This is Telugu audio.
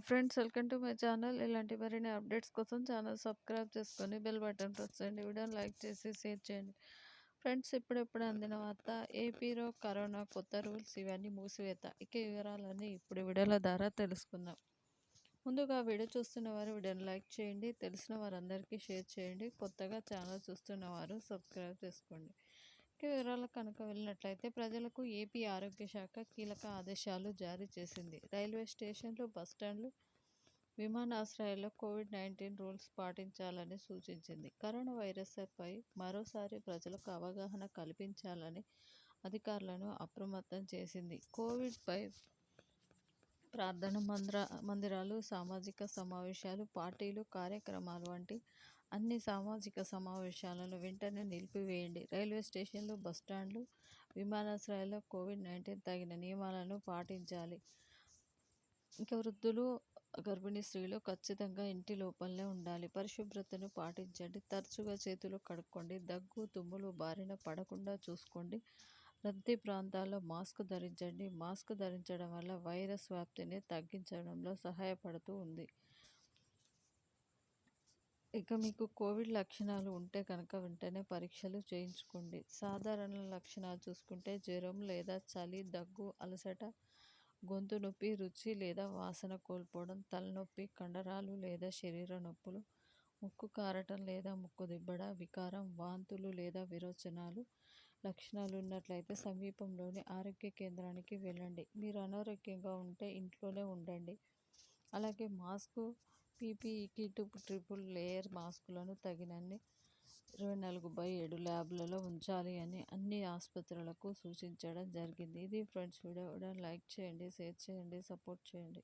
Friends welcome to my channel ఇలాంటి మరిన్ని అప్డేట్స్ కోసం ఛానల్ సబ్స్క్రైబ్ చేసుకొని బెల్ బటన్ ప్రెస్ చేయండి. వీడియోని లైక్ చేసి షేర్ చేయండి. ఫ్రెండ్స్ ఇప్పుడెప్పుడు అందిన వార్త? ఏపీలో కరోనా కొత్త రూల్స్ ఇవన్నీ మూసివేత. ఇక వివరాలన్నీ ఇప్పుడు వీడియోల ద్వారా తెలుసుకుందాం. ముందుగా వీడియో చూస్తున్న వారు వీడియోని లైక్ చేయండి. తెలిసిన వారందరికీ షేర్ చేయండి. కొత్తగా ఛానల్ చూస్తున్న వారు సబ్స్క్రైబ్ చేసుకోండి. వివరాలు కనుక వెళ్ళినట్లయితే ప్రజలకు ఏపీ ఆరోగ్య శాఖ కీలక ఆదేశాలు జారీ చేసింది. రైల్వే స్టేషన్లు బస్టాండ్లు విమానాశ్రయాల్లో కోవిడ్ నైన్టీన్ రూల్స్ పాటించాలని సూచించింది. కరోనా వైరస్పై మరోసారి ప్రజలకు అవగాహన కల్పించాలని అధికారులను అప్రమత్తం చేసింది. కోవిడ్పై ప్రార్థన మందిర మందిరాలు సామాజిక సమావేశాలు పార్టీలు కార్యక్రమాలు వంటి అన్ని సామాజిక సమావేశాలను వెంటనే నిలిపివేయండి. రైల్వే స్టేషన్లు బస్టాండ్లు విమానాశ్రయాల్లో కోవిడ్ నైన్టీన్ తగిన నియమాలను పాటించాలి. ఇంకా వృద్ధులు గర్భిణీ స్త్రీలు ఖచ్చితంగా ఇంటి లోపలనే ఉండాలి. పరిశుభ్రతను పాటించండి. తరచుగా చేతులు కడుక్కోండి. దగ్గు తుమ్ములు బారిన పడకుండా చూసుకోండి. రద్దీ ప్రాంతాల్లో మాస్క్ ధరించండి. మాస్క్ ధరించడం వల్ల వైరస్ వ్యాప్తిని తగ్గించడంలో సహాయపడుతూ ఉంది. ఇక మీకు కోవిడ్ లక్షణాలు ఉంటే కనుక వెంటనే పరీక్షలు చేయించుకోండి. సాధారణ లక్షణాలు చూసుకుంటే జ్వరం లేదా చలి దగ్గు అలసట గొంతు నొప్పి రుచి లేదా వాసన కోల్పోవడం తలనొప్పి కండరాలు లేదా శరీర నొప్పులు ముక్కు కారటం లేదా ముక్కు దిబ్బడ వికారం వాంతులు లేదా విరోచనాలు లక్షణాలు ఉన్నట్లయితే సమీపంలోని ఆరోగ్య కేంద్రానికి వెళ్ళండి. మీరు అనారోగ్యంగా ఉంటే ఇంట్లోనే ఉండండి. అలాగే mask PPE kit triple layer మాస్కులను తగినన్ని ఇరవై నాలుగు బై ఏడు ల్యాబ్లలో ఉంచాలి అని అన్ని ఆసుపత్రులకు సూచించడం జరిగింది. ఇది ఫ్రెండ్స్ వీడియో. లైక్ చేయండి షేర్ చేయండి సపోర్ట్ చేయండి.